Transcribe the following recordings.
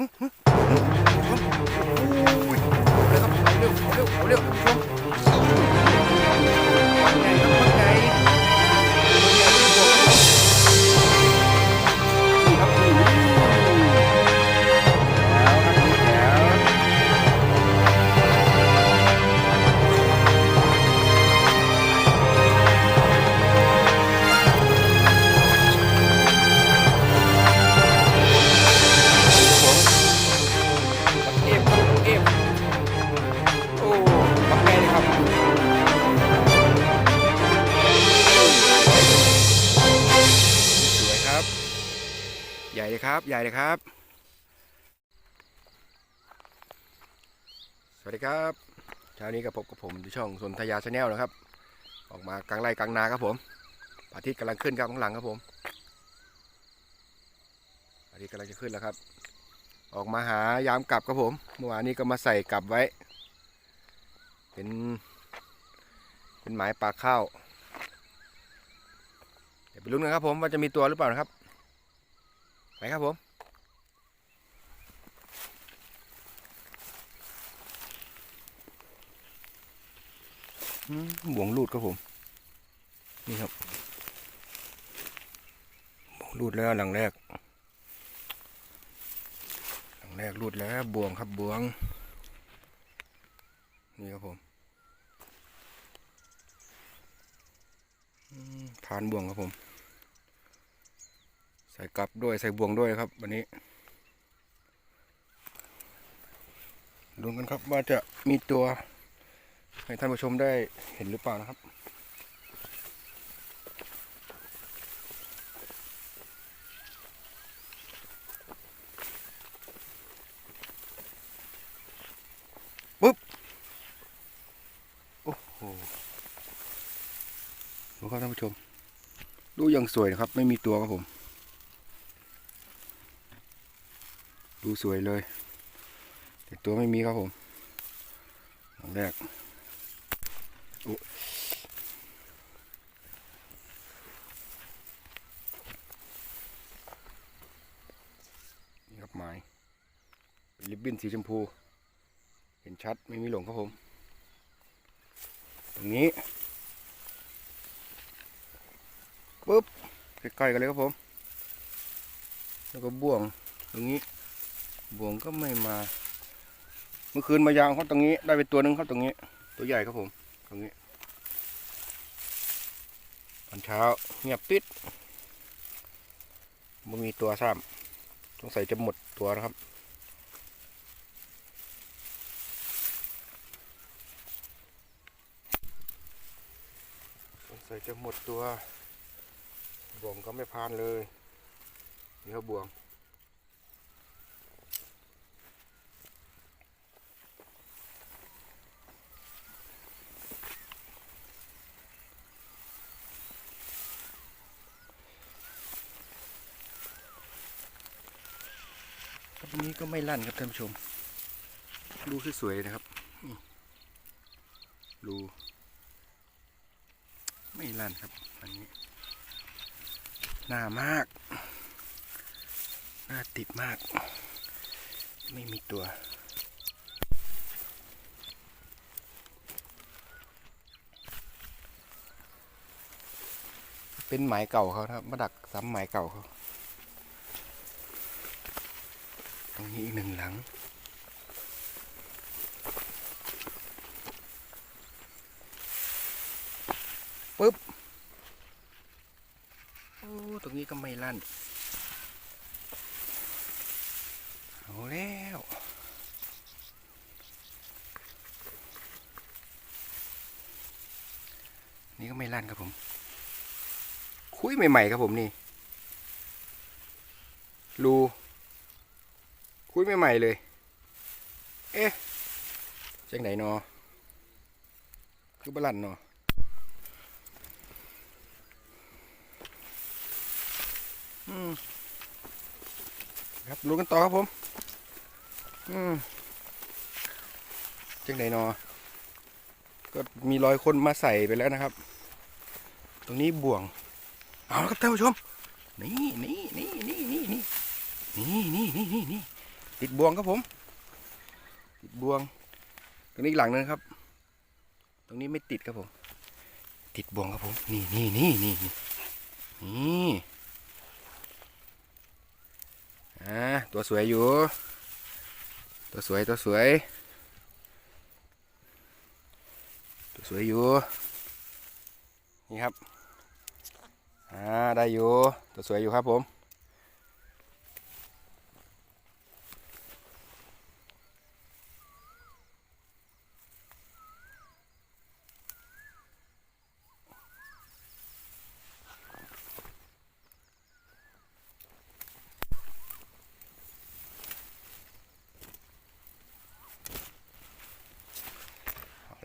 Mm-hmm. นี้กับพบกับผมที่ช่องสนธยาชาแนลนะครับ ออกมากลางไร่กลางนาครับผมพระอาทิตย์กำลังขึ้นครับข้างหลังครับผมอาทิตย์กำลังจะขึ้นแล้วครับ ออกมาหายามกลับครับผม เมื่อวานนี้ก็มาใส่กลับไว้ เป็น เป็นหมายปาข้าวเดี๋ยวไปลุ้นกันครับผมว่าจะมีตัวหรือเปล่านะครับไปครับผม บ่วงรูดครับผม นี่ครับบ่วงรูดแล้วหลังแรก หลังแรกรูดแล้วบ่วงครับบ่วง นี่ครับผมทานบ่วงครับผม ใส่กลับด้วยใส่บ่วงด้วยครับ วันนี้ดูกันครับว่าจะมีตัว ให้ท่านผู้ชมได้เห็นหรือเปล่านะครับบุ๊ปโอ้โหดูครับท่านผู้ชม ดูยังสวยนะครับ ไม่มีตัวครับผม ดูสวยเลย แต่ตัวไม่มีครับผมอันแรกโอ้นี่ครับไม้เป็นริบบิ้น สีชมพู เห็นชัดไม่มีหลงครับผม ตรงนี้ปุ๊บใกล้ๆกันเลยครับผม แล้วก็บ่วงตรงนี้ บ่วงก็ไม่มา เมื่อคืนมายางเขาตรงนี้ ได้ไปตัวหนึ่งเขาตรงนี้ ตัวใหญ่ครับผม ตรงนี้ตอนเช้าเงียบปิดไม่มีตัวซ้ำสงสัยจะหมดตัวนะครับ สงสัยจะหมดตัวบ่วงก็ไม่พานเลยนี่ครับบ่วงตรงนี้ก็ไม่ลั่นครับท่านผู้ชม ดูสวยๆนะครับนี่ดู ไม่ลั่นครับอันนี้หน้ามาก หน้าติดมาก ไม่มีตัวเป็นหมายเก่าเขาครับมาดักซ้ำหมายเก่าเขา ตรงนี้อีกหนึ่งหลัง ปึ๊บโอ้ตรงนี้ก็ไม่ลั่น เอาแล้วนี่ก็ไม่ลั่นครับผม คุยใหม่ๆครับผมนี่รูคุยใหม่ๆเลย เอ๊ะจังไหนนอคือบลันนอ อืม ครับรู้กันต่อครับผม อืมจังไหนนอ ก็มีรอยคนมาใส่ไปแล้วนะครับ ตรงนี้บ่วง เอาครับท่านผู้ชม นี่นี่นี่นี่นี่นี่นี่นี่นี่นี่นี่ติดบ่วงครับผม ติดบ่วง ตรงนี้หลังนึงครับ ตรงนี้ไม่ติดครับผม ติดบ่วงครับผม นี่นี่นี่นี่นี่นี่อ่า ตัวสวยอยู่ ตัวสวยตัวสวย ตัวสวยอยู่ นี่ครับ อ่า ได้อยู่ ตัวสวยอยู่ครับผม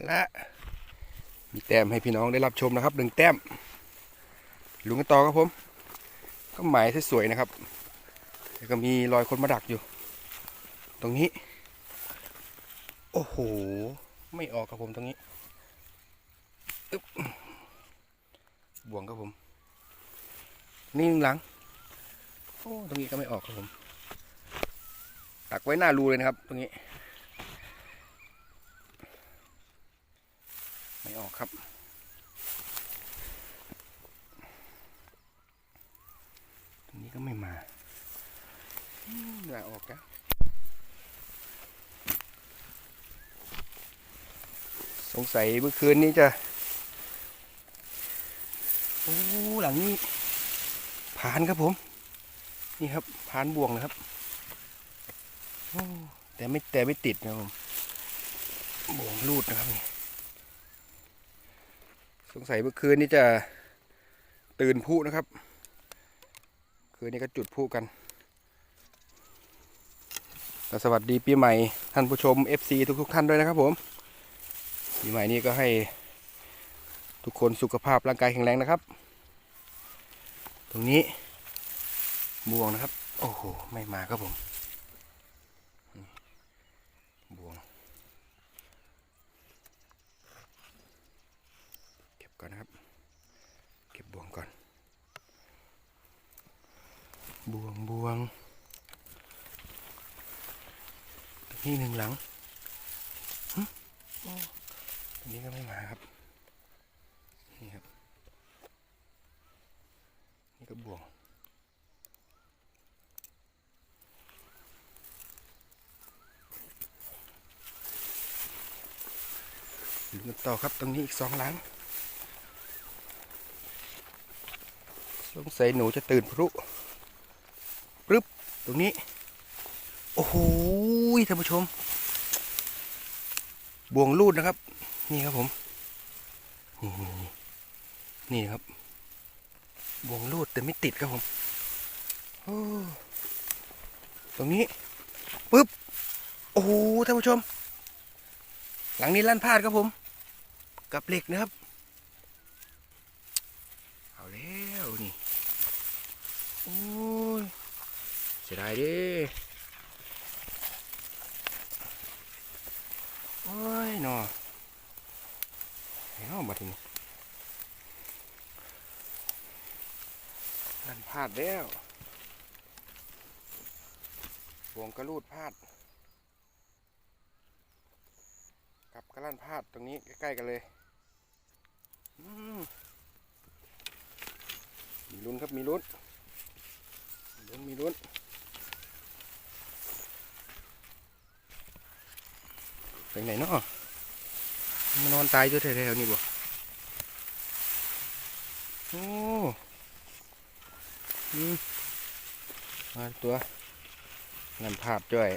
และมีแต้มให้พี่น้องได้รับชมนะครับหนึ่งแต้มลุงกันต่อครับผม ก็หมายสวยๆนะครับแล้วก็มีรอยคนมาดักอยู่ ตรงนี้ โอ้โห ไม่ออกครับผมตรงนี้บบวงครับผม นี่หนึ่งหลัง โอ้ ตรงนี้ก็ไม่ออกครับผมดักไว้หน้ารูเลยนะครับ ตรงนี้ ไม่ออกครับ ตรงนี้ก็ไม่มาอืมลาออกแล้ว สงสัยเมื่อคืนนี้จะโอ้หลังนี้ผานครับผม นี่ครับผานบ่วงนะครับแต่ไม่แต่ไม่ติดนะครับผมบ่วงรูดนะครับนี่สงสัยเมื่อคืนนี้จะตื่นพุนะครับ คืนนี้ก็จุดพุกันสวัสดีปีใหม่ท่านผู้ชม FC ทุกๆท่านด้วยนะครับผม ปีใหม่นี้ก็ให้ทุกคนสุขภาพร่างกายแข็งแรงนะครับ ตรงนี้บ่วงนะครับ โอ้โห ไม่มาครับผมนี่วง เก็บก่อนนะครับ เก็บบ่วงก่อน บ่วงบ่วงตรงนี้หนึ่งหลังหึโอ้ตรงนี้ก็ไม่มาครับ นี่ครับ นี่ก็บวงลุ้นกันต่อครับตรงนี้อีกสองหลัง สงสัยหนูจะตื่นพรุปึ๊บตรงนี้ โอ้โหท่านผู้ชม บ่วงลูดนะครับ นี่ครับผม นี่นี่นี่นี่ครับบ่วงลูดแต่ไม่ติดครับผมตรงนี้ปึ๊บ โอ้โหท่านผู้ชม หลังนี้ลั่นพลาดครับผม กับเหล็กนะครับ เอาแล้วนี่ โอ้ยเสียดายดิโอ้ยหนอ เฮ้ยมาทีนี้นั่นพลาดแล้วห่วงกระลูดพลาดกับกระลั่นพลาดตรงนี้ใกล้ๆกันเลยมมีลุ้นครับมีลุ้นมีลุ้นมีลุ้นไปไหนเนาะ มานอนตายอยู่แถวๆนี่บ่โอ้อืมาตัวนั่นภาพจ้อย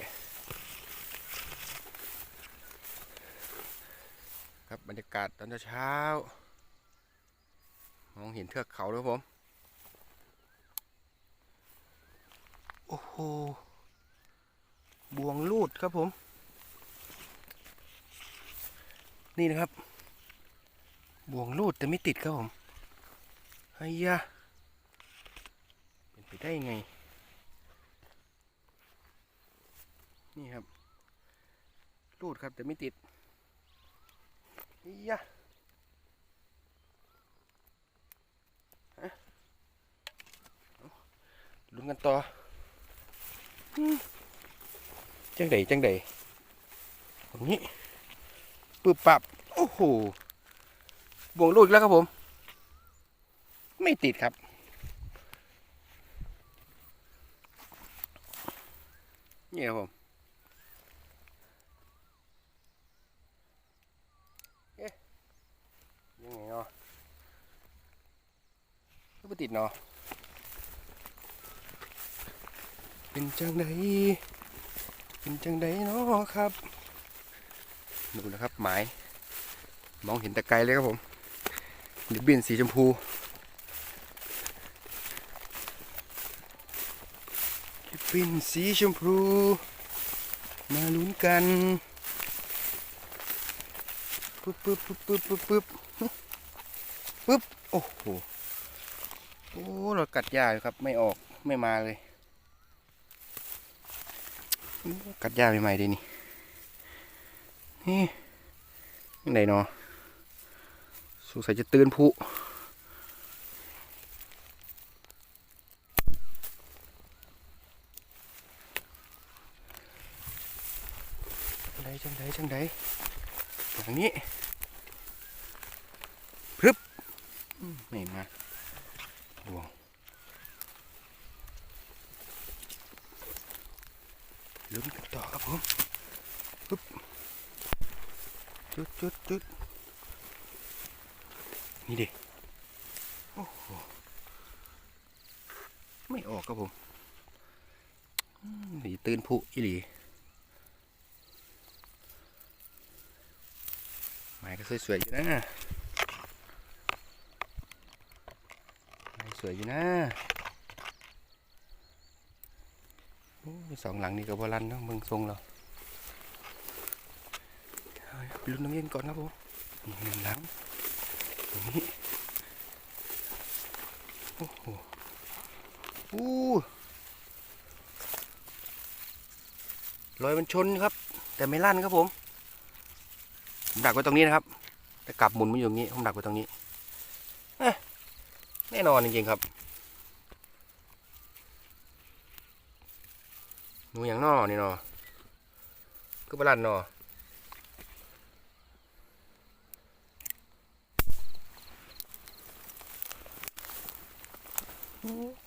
ครับบรรยากาศตอนเช้ามองเห็นเทือกเขาแล้วผม โอ้โห บวงลูดครับผม นี่นะครับ บ่วงลูดแต่ไม่ติดครับผมไอ้ยะเป็นไปได้ยังไง นี่ครับลูดครับแต่ไม่ติดไอ้ยะลุ้นกันต่อ จังใดจังใดตรงนี้ ปึบปับโอ้โหบ่วงลูกอีกแล้วครับผม ไม่ติดครับ นี่ครับผมเอ๊ะยังไงเนาะไม่ติดเนาะเป็นจังไดเป็นจังไดเนาะครับ ดูนะครับหมายมองเห็นแต่ไกลเลยครับผมลิบบินสีชมพูลิบบินสีชมพู มาลุ้นกันปึ๊บปึ๊บปึ๊บปึ๊บปึ๊บปึ๊บปึ๊บโอ้โหโอ้เรากัดยาอยู่ครับไม่ออกไม่มาเลย กัดยาใหม่ๆดีนี่ นี่ยังไงเนาะสงสัยจะตื่นผู้จังไดจังไดจังไดอย่างนี้พรึบไม่มาว้าวลุ้นกันต่อครับผมปึ๊บ จุดจุดนี่ดิโอ้โหไม่ออกครับผมหนีตื่นผู้อีหลีไม้ก็สวยๆอยู่นะไม้สวยอยู่นะสองหลังนี่ก็บรันเนาะมืองทรงเรา ลุ้นน้ำเย็นก่อนครับผมนี่หนึ่งหลังตรงนี้โอ้โหอู้รอยมันชนครับ แต่ไม่ลั่นครับผม ผมดักไว้ตรงนี้นะครับ แต่กลับหมุนมาอยู่ตรงนี้ ผมดักไว้ตรงนี้เอ๊ะแน่นอนจริงๆครับหนูอย่างนอนี่นอก็บลันนอ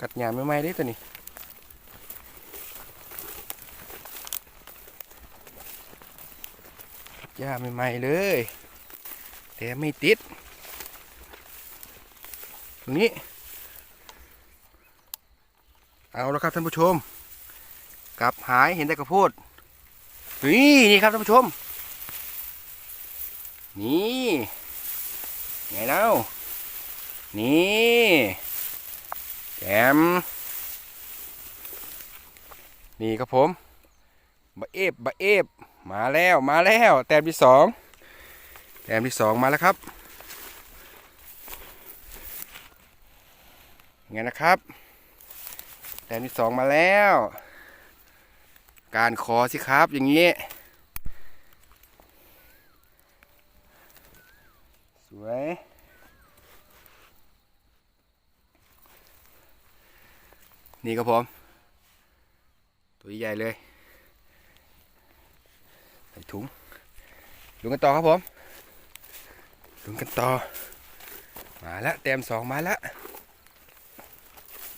กัดหยาไม่ไหม้ได้ตัวนี้ย่าใหม่ๆเลย แต่ไม่ติด ตรงนี้ เอาแล้วครับท่านผู้ชม กลับหายเห็นแต่กระโพดนี่นี่ครับท่านผู้ชม นี่ไงเล่านี่ แจมนี่ครับผมบะเอฟบะเอฟมาแล้วมาแล้วแต้มที่สองแต้มที่สองมาแล้วครับไงนะครับแต้มที่สองมาแล้ว การขอสิครับอย่างนี้ สวย นี่ครับผม ตัวใหญ่เลยใส่ถุงลุงกันต่อครับผมลุงกันต่อ มาแล้วเต็มสองมาแล้ว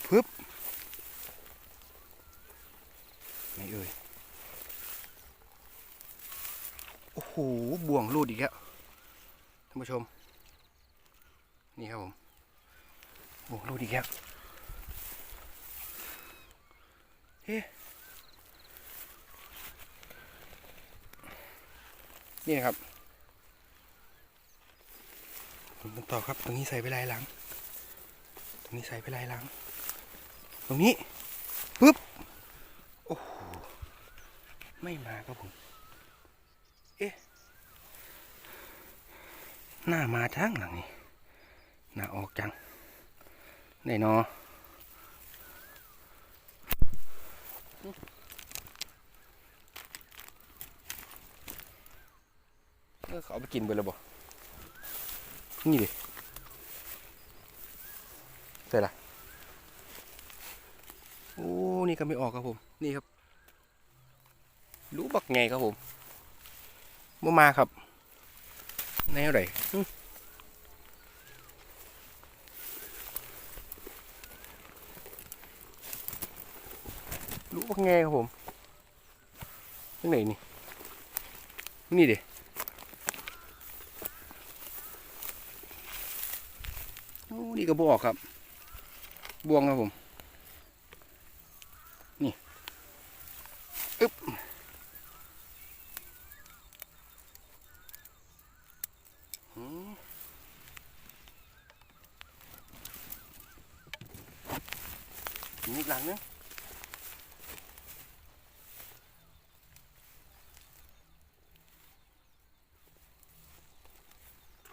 ปึ๊บไม่เอ่ยโอ้โหบ่วงรูดอีกแล้วท่านผู้ชม นี่ครับผมบ่วงรูดอีกแล้ว เฮ้นี่ครับผมต่อครับ ตรงนี้ใส่ไปลายหลัง ตรงนี้ใส่ไปลายหลัง ตรงนี้ปึ๊บ โอ้โห ไม่มาครับผม เอ๊ะ หน้ามาทั้งหลังนี่ หน้าออกจังแน่นอนเอ เขาไปกินไปแล้วบ่นี่ดิใส่ละโอ้ นี่ก็ไม่ออกครับผม นี่ครับ รู้บักไงครับผมบ่มาครับแนวไหนรู้บักไงครับผมที่ไหนนี่ นี่ดิโนี่ก็บอกครับ บวงครับผม นี่อึ๊บหืมมีอีกหลังนึง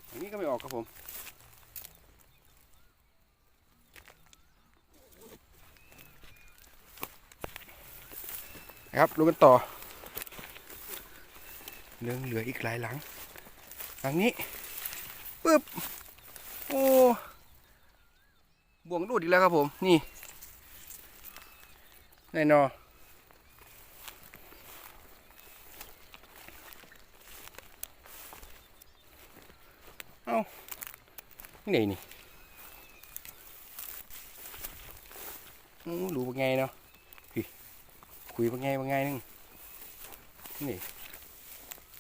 อันนี้ก็ไม่ออกครับผม นะครับรู้กันต่อเรื่องเหลืออีกหลายหลัง หลังนี้ปึ๊บโอ้บ่วงดูดอีกแล้วครับผม นี่แน่นอนเอ้านี่ไหนนี่อู้รู้ว่าไงเนาะ คุยว่าไงว่าไงนึงนี่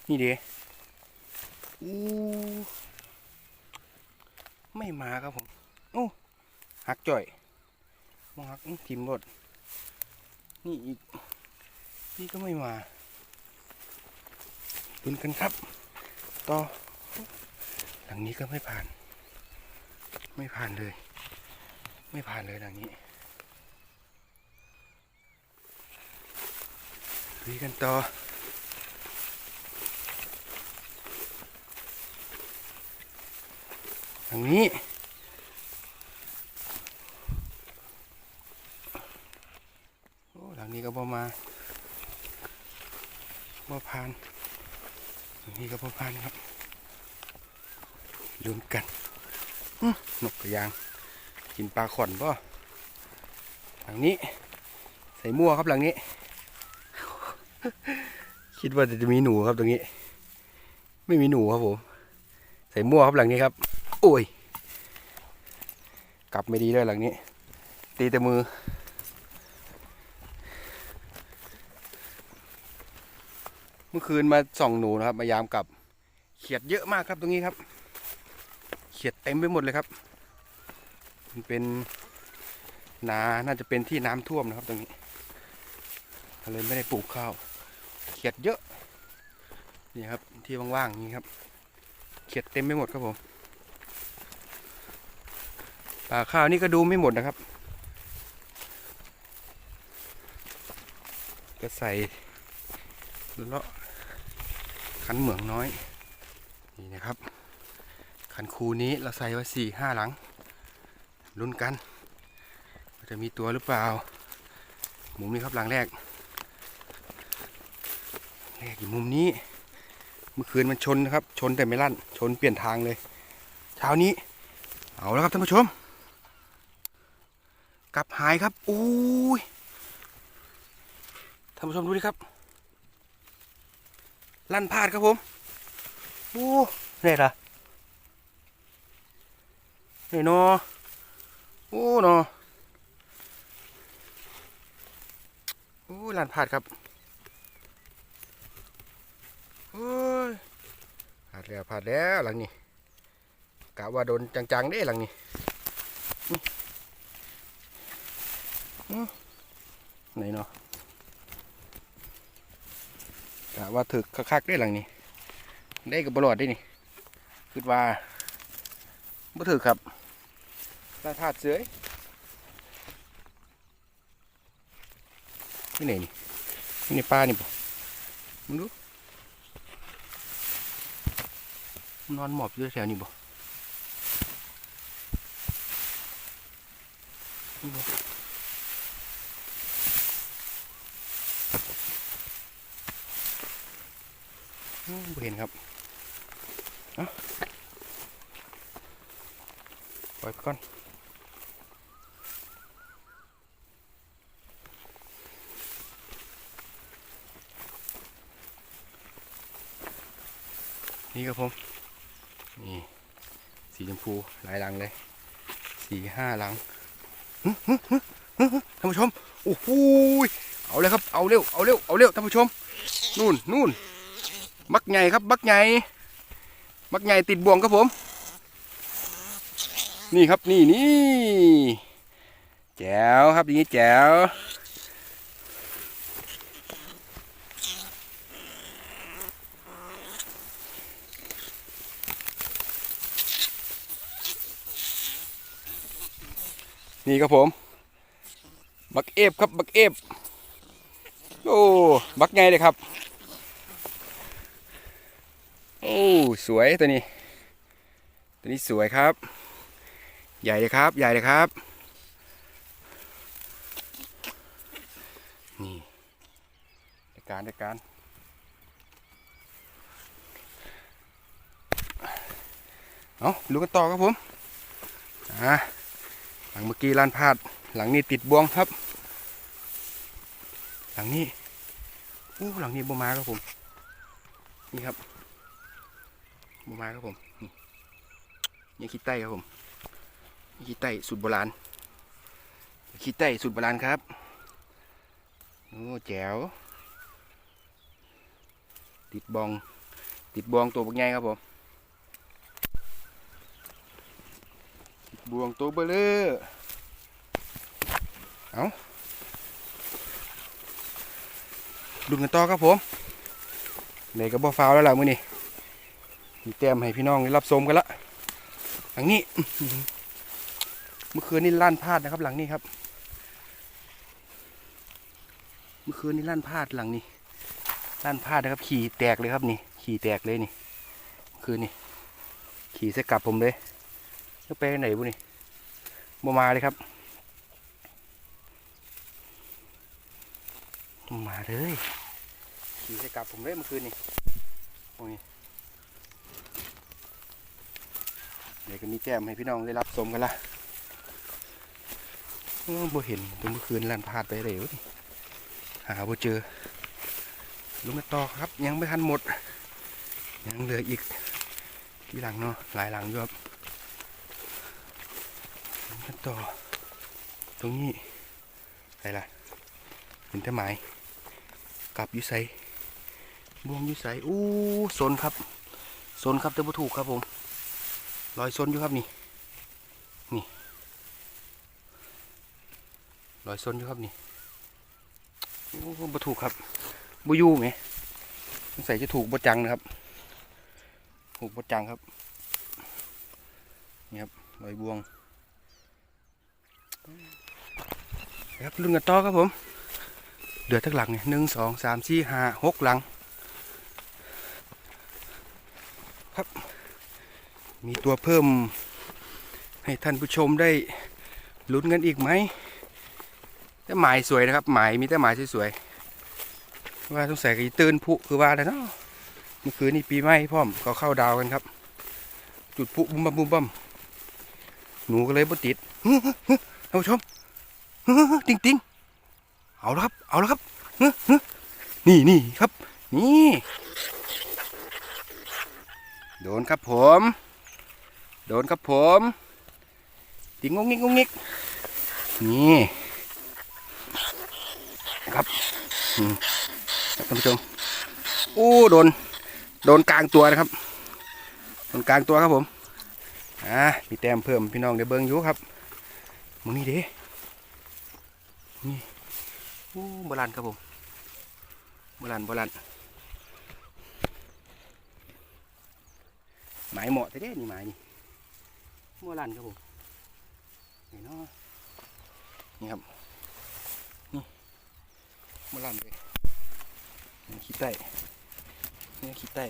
นี่เด้อู้ไม่มาครับผมโอ้หักจ่อยมองหักทิมรถนี่อีกนี่ก็ไม่มาลุ้นกันครับ ต่อ หลังนี้ก็ไม่ผ่าน ไม่ผ่านเลย ไม่ผ่านเลยหลังนี้ คุยกันต่อทางนี้โอ้หลังนี้ก็บ่มาบ่ผ่านหลังนี้ก็บ่ผ่านครับลืมกันนกกระยาง กินปลาขอนบ่หลังนี้ ใส่มั่วครับหลังนี้ คิดว่าจะมีหนูครับตรงนี้ ไม่มีหนูครับผมใส่มั่วครับหลังนี้ครับ โอ้ย กลับไม่ดีด้วยหลังนี้ ตีแต่มือ เมื่อคืนมาส่องหนูนะครับ มายามกลับ เขียดเยอะมากครับตรงนี้ครับ เขียดเต็มไปหมดเลยครับ มันเป็นนา น่าจะเป็นที่น้ำท่วมนะครับตรงนี้เลยไม่ได้ปลูกข้าว ขียดเยอะ นี่ครับที่ว่างๆนี้ครับ เขียดเต็มไปหมดครับผมป่าข้าวนี่ก็ดูไม่หมดนะครับ ก็ใส่เลาะขันเหมืองน้อย นี่นะครับ ขันคูนี้เราใส่ไว้สี่ห้าหลังลุ้นกัน จะมีตัวหรือเปล่า หมุมนี้ครับหลังแรก แรกอยู่มุมนี้ เมื่อคืนมันชนนะครับ ชนแต่ไม่ลั่น ชนเปลี่ยนทางเลย เช้านี้ เอาแล้วครับท่านผู้ชม กลับหายครับอุ้ยท่านผู้ชมดูดิครับ ลั่นพลาดครับผมโอ้เนี่ยล่ะเนี่ยนอโอ้นอโอ้ลั่นพลาดครับ โอ้ยพลาดแล้วพลาดแล้วหลังนี้กะว่าโดนจังๆเด้หลังนี้ไหนเนาะกะว่าถึกคักๆได้หลังนี้ ได้กับบลอดได้นี่คิดว่าบ่ถึกครับลาดพลาดเสือยนี่ไหนนี่นี่ในป่านี่ป่มึงดู นอนหมอบอยู่แถวนี้บ่นี่บ่อืมบ่เห็นครับอ้าปล่อยไปก่อนนี่ครับผม นี่สีชมพูหลายลังเลยสี่ห้าลังท่านผู้ชมโอ้โหเอาเลยครับเอาเร็วเอาเร็วเอาเร็วท่านผู้ชมนู่นนู่นบักใหญ่ครับบักใหญ่บักใหญ่ติดบ่วงครับผม นี่ครับนี่นี่แจ๋วครับอย่างนี้แจ๋ว นี่ครับผม บักเอฟครับบักเอฟโอ้บักไงเลยครับ โอ้สวยตัวนี้ ตัวนี้สวยครับ ใหญ่เลยครับ ใหญ่เลยครับ นี่ในการในการเอาดูกันต่อครับผมอะ หลังเมื่อกี้ลานพาด หลังนี้ติดบวงครับ หลังนี้อู้หลังนี้บมาครับผม นี่ครับบมาครับผมนี่ขี้ไต้ครับผมขี้ไต้สูตรโบราณขี้ไต้สูตรโบราณครับโอ้แจ๋วติดบอง ติดบวงตัวบักใหญ่ครับผม ติด บวงตัวเบลเลอเอาดูกันต่อครับผมเลยก็บ่ฟาวแล้วล่ะมื้อนี้มีแต้มให้พี่น้องได้รับชมกันละหลังนี้เมื่อคืนนี่ลั่นพลาดนะครับ หลังนี้ครับ เมื่อคืนนี่ลั่นพลาดหลังนี้ลั่นพลาดนะครับ ขี่แตกเลยครับนี่ ขี่แตกเลยนี่เมื่อคืนนี่ขี่ใส่กลับผมเลย แล้วไปไหนบุนี่บมาเลยครับ มาเลยขี่ใส่กลับผมเลยเมื่อคืนนี่โอ้ยเดี๋ยวก็มีแต้มให้พี่น้องได้รับชมกันละโอ้บ่เห็นตัวเมื่อคืนลันพาดไปเลยเว้ยหาบ่เจอลุงมาต่อครับ ยังไม่ทันหมด ยังเหลืออีกที่หลังเนาะหลายหลังอยู่ครับ ต่อ ตรงนี้อะไรล่ะเห็นแต่ไม้กลับยุไสบวงยุไสอู้โซนครับโซนครับแต่บ่ถูกครับผมรอยโซนอยู่ครับนี่นี่รอยโซนอยู่ครับนี่โอ้บ่ถูกครับบ่ยู่ไหมสงสัยจะถูกบ่จังนะครับถูกบ่จังครับนี่ครับรอยบวง ครับรุ่นกันต่อครับผมเหลือทั้งหลังเนี่ยหนึ่งสองสามสี่ห้าหกหลัง ครับ มีตัวเพิ่มให้ท่านผู้ชมได้ลุ้นกันอีกไหมแต่หมายสวยนะครับ หมายมีแต่หมายสวยๆว่าสงสัยก็ตื่นผุคือว่าแล้วเนาะเมื่อคืนนี้ปีใหม่พร้อมเขาเข้าดาวกันครับ จุดผุบุ้มบัมบุ้มบัมหนูก็เลยบ่ติดท่านผู้ชม ติ๊งติ๊งเอาแล้วครับ เอาแล้วครับนี่นี่ครับ นี่โดนครับผม โดนครับผม ติงงงงิกงงงิกนี่ครับอืมครับท่านผู้ชมโอ้โดน โดนกลางตัวนะครับ โดนกลางตัวครับผม อ่ามีแต้มเพิ่มพี่น้องเดี๋ยวเบิ้งอยู่ครับมึงนี่เด้ นี่โอ้โบราณครับผมโบราณโบราณหมายเหมาะแต่เด้นี่หมายนี่โบราณครับผมนี่เนาะนี่ครับนี่โบราณเลยนี่ขี้ใต้นี่ขี้ใต้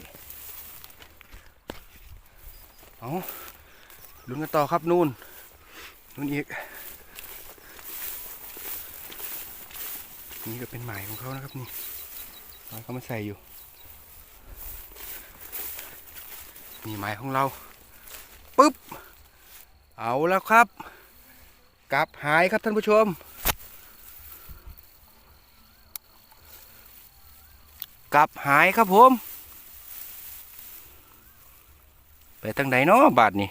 เอาลุ้นกันต่อครับนู่นนู่นอีก นี่ก็เป็นหมายของเขานะครับนี่เราเขามาใส่อยู่นี่หมายของเราปุ๊บ เอาแล้วครับ กลับหายครับท่านผู้ชม กลับหายครับผม ไปทางไหนเนาะบาทนี่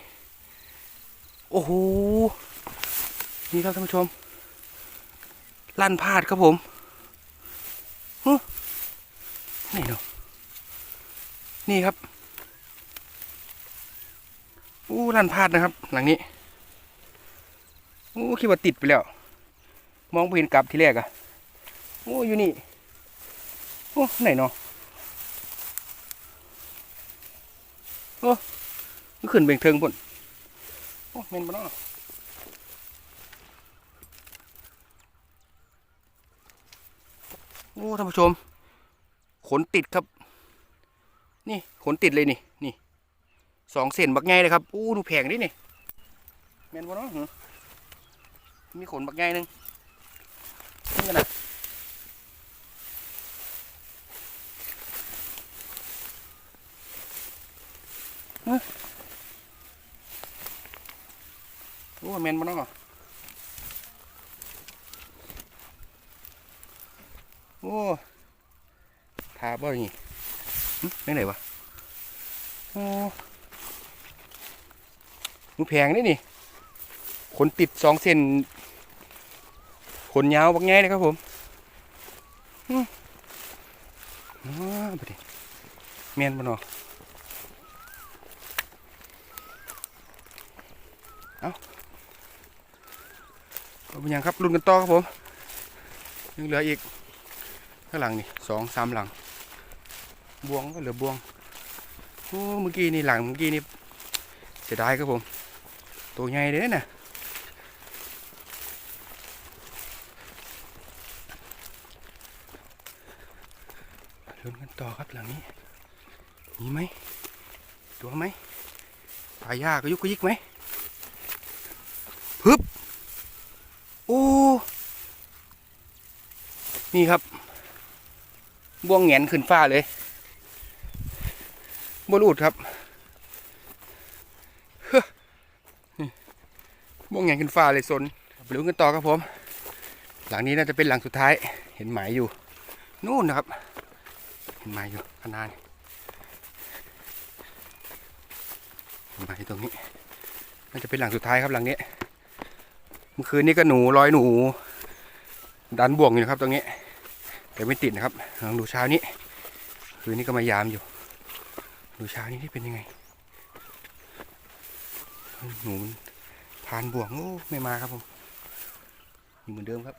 โอ้โห นี่ครับท่านผู้ชม ลั่นพลาดครับผม นี่เนาะนี่ครับอู้ลั่นพลาดนะครับ หลังนี้อู้คิดว่าติดไปแล้ว มองไปเห็นกลับทีแรกอะโอ้อยู่นี่โอ้ไหนเนาะโอ้ขึ้นเบ่งเทิงพุ่นโอ้เมนบ่เนาะ อ้ท่านผู้ชม ขนติดครับ นี่ขนติดเลยนี่นี่สองเส้นบักใหญ่เลยครับอู้ดูแพงดินี่เมนบ่เนาะมีขนบักใหญ่หนึงนี่กันนะโอ้แมนบ่เนาะ โอ้ทาบ่อย่างงี้หึไม่ไหนวะโอ้มันแพงนี่นี่ขนติดสองเส้นขนยาวบักแง่เลยครับผมอืมอ๋อไปดิแมนบ่เนาะเอาเอาเป็นยังครับรุ่นกันต่อครับผม ยังเหลืออีก ข้างหลังนี่สองสามหลัง บวงก็เหลือบวงโอ้เมื่อกี้นี่หลังเมื่อกี้นี่เสียดายครับผม ตัวใหญ่เลยนะลุ้นกันต่อครับหลังนี้มีไหมตัวไหมปลายาก็ยุกก็ยิกไหมฮึบโอ้นี่ครับ บ่วงแหงนขึ้นฟ้าเลยบ่รูดครับเฮ้อบ่วงแหงนขึ้นฟ้าเลยสนไปลุ้นกันต่อครับผม หลังนี้น่าจะเป็นหลังสุดท้าย เห็นหมายอยู่ นู่นนะครับ เห็นไม้อยู่ขางหนาดเห็นไม้ตรงนี้น่าจะเป็นหลังสุดท้ายครับหลังนี้เมื่อคืนนี้ก็หนูร้อยหนู ดันบ่วงอยู่นะครับตรงนี้ แต่ไม่ติดนะครับลองดูเช้านี้ คืนนี้ก็มายามอยู่ ดูเช้านี้ที่เป็นยังไง หนูผ่านบ่วงโอ้ไม่มาครับผมอยู่เหมือนเดิมครับ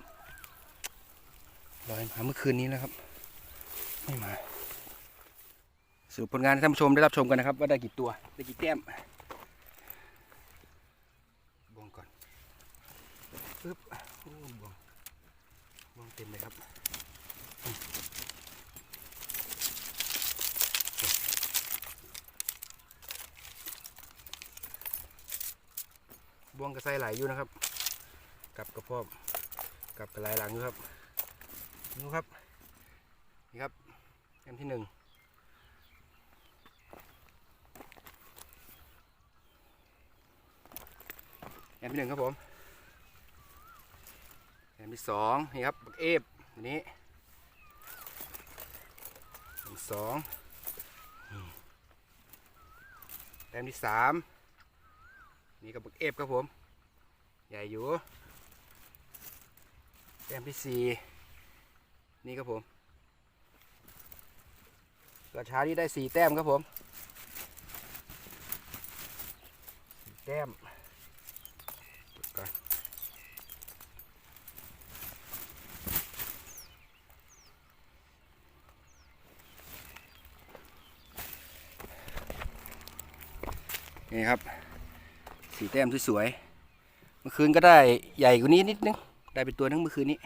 ลอยมาเมื่อคืนนี้แล้วครับ ไม่มาสรุปผลงานให้ท่านผู้ชมได้รับชมกันนะครับ ว่าได้กี่ตัวได้กี่แต้มบวงก่อนปึ๊บโอ้บวงบวงเต็มเลยครับ บวงกระไซไหลอยู่นะครับ กับกระพอบกับกระไหลหลังอยู่ครับดูครับ นี่ครับแอมที่หนึ่งแอมที่หนึ่งครับผมแอมที่สองนี่ครับบักเอฟอันนี้สองนี่แอมที่สาม นี่กับบักเอฟครับผม ใหญ่อยู่แต้มที่สี่นี่ครับผมกระช้านี้ได้สี่แต้มครับผมแต้มนี่ครับ สีแต้มสวยๆเมื่อคืนก็ได้ใหญ่กว่านี้นิดนึงได้เป็นตัวนึงเมื่อคืนนี้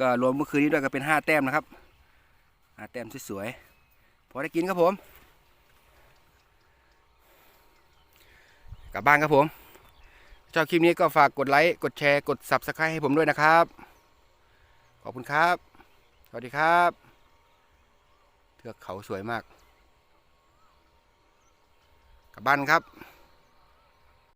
ก็รวมเมื่อคืนนี้ด้วยก็เป็นห้าแต้มนะครับห้าแต้มสวยๆพอได้กินครับผม กลับบ้านครับผมชอบคลิปนี้ก็ฝากกดไลค์ กดแชร์ กด Subscribe ให้ผมด้วยนะครับ ขอบคุณครับ สวัสดีครับ เทือกเขาสวยมาก กลับบ้านครับ